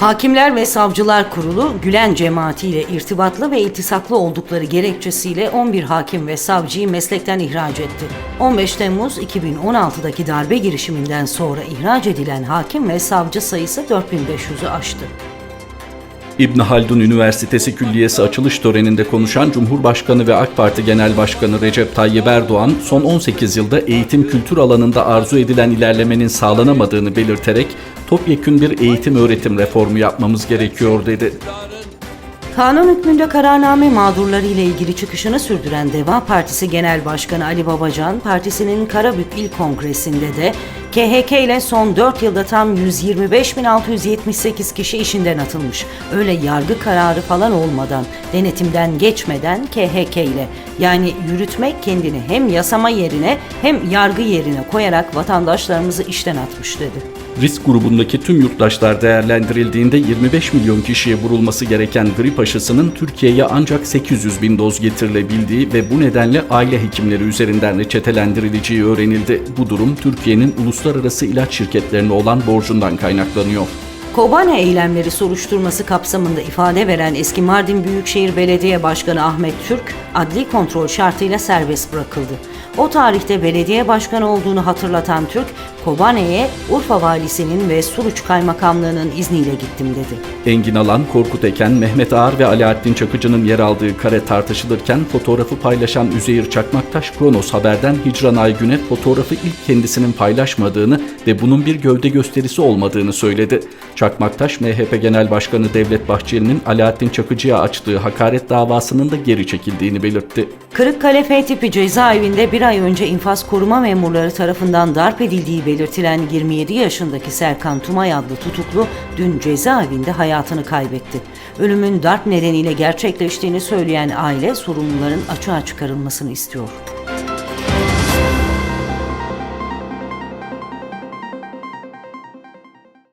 Hakimler ve Savcılar Kurulu Gülen cemaatiyle irtibatlı ve iltisaklı oldukları gerekçesiyle 11 hakim ve savcıyı meslekten ihraç etti. 15 Temmuz 2016'daki darbe girişiminden sonra ihraç edilen hakim ve savcı sayısı 4500'ü aştı. İbn Haldun Üniversitesi Külliyesi açılış töreninde konuşan Cumhurbaşkanı ve AK Parti Genel Başkanı Recep Tayyip Erdoğan, son 18 yılda eğitim kültür alanında arzu edilen ilerlemenin sağlanamadığını belirterek topyekün bir eğitim öğretim reformu yapmamız gerekiyor dedi. Kanun hükmünde kararname mağdurları ile ilgili çıkışını sürdüren Deva Partisi Genel Başkanı Ali Babacan, partisinin Karabük İl Kongresi'nde de KHK ile son 4 yılda tam 125.678 kişi işinden atılmış. Öyle yargı kararı falan olmadan, denetimden geçmeden KHK ile yani yürütmek kendini hem yasama yerine hem yargı yerine koyarak vatandaşlarımızı işten atmış dedi. Risk grubundaki tüm yurttaşlar değerlendirildiğinde 25 milyon kişiye vurulması gereken grip aşısının Türkiye'ye ancak 800 bin doz getirilebildiği ve bu nedenle aile hekimleri üzerinden reçetelendirileceği öğrenildi. Bu durum Türkiye'nin uluslararası ilaç şirketlerine olan borcundan kaynaklanıyor. Kobane eylemleri soruşturması kapsamında ifade veren eski Mardin Büyükşehir Belediye Başkanı Ahmet Türk, adli kontrol şartıyla serbest bırakıldı. O tarihte belediye başkanı olduğunu hatırlatan Türk, Kobane'ye Urfa Valisi'nin ve Suruç Kaymakamlığı'nın izniyle gittim dedi. Engin Alan, Korkut Eken, Mehmet Ağar ve Alaaddin Çakıcı'nın yer aldığı kare tartışılırken fotoğrafı paylaşan Üzeyir Çakmaktaş Kronos Haber'den Hicran Aygün'e fotoğrafı ilk kendisinin paylaşmadığını ve bunun bir gövde gösterisi olmadığını söyledi. Çakmaktaş, MHP Genel Başkanı Devlet Bahçeli'nin Alaaddin Çakıcı'ya açtığı hakaret davasının da geri çekildiğini belirtti. Kırıkkale F tipi cezaevinde bir ay önce infaz koruma memurları tarafından darp edildiği belirtilen 27 yaşındaki Serkan Tumay adlı tutuklu dün cezaevinde hayatını kaybetti. Ölümün darp nedeniyle gerçekleştiğini söyleyen aile sorumluların açığa çıkarılmasını istiyor.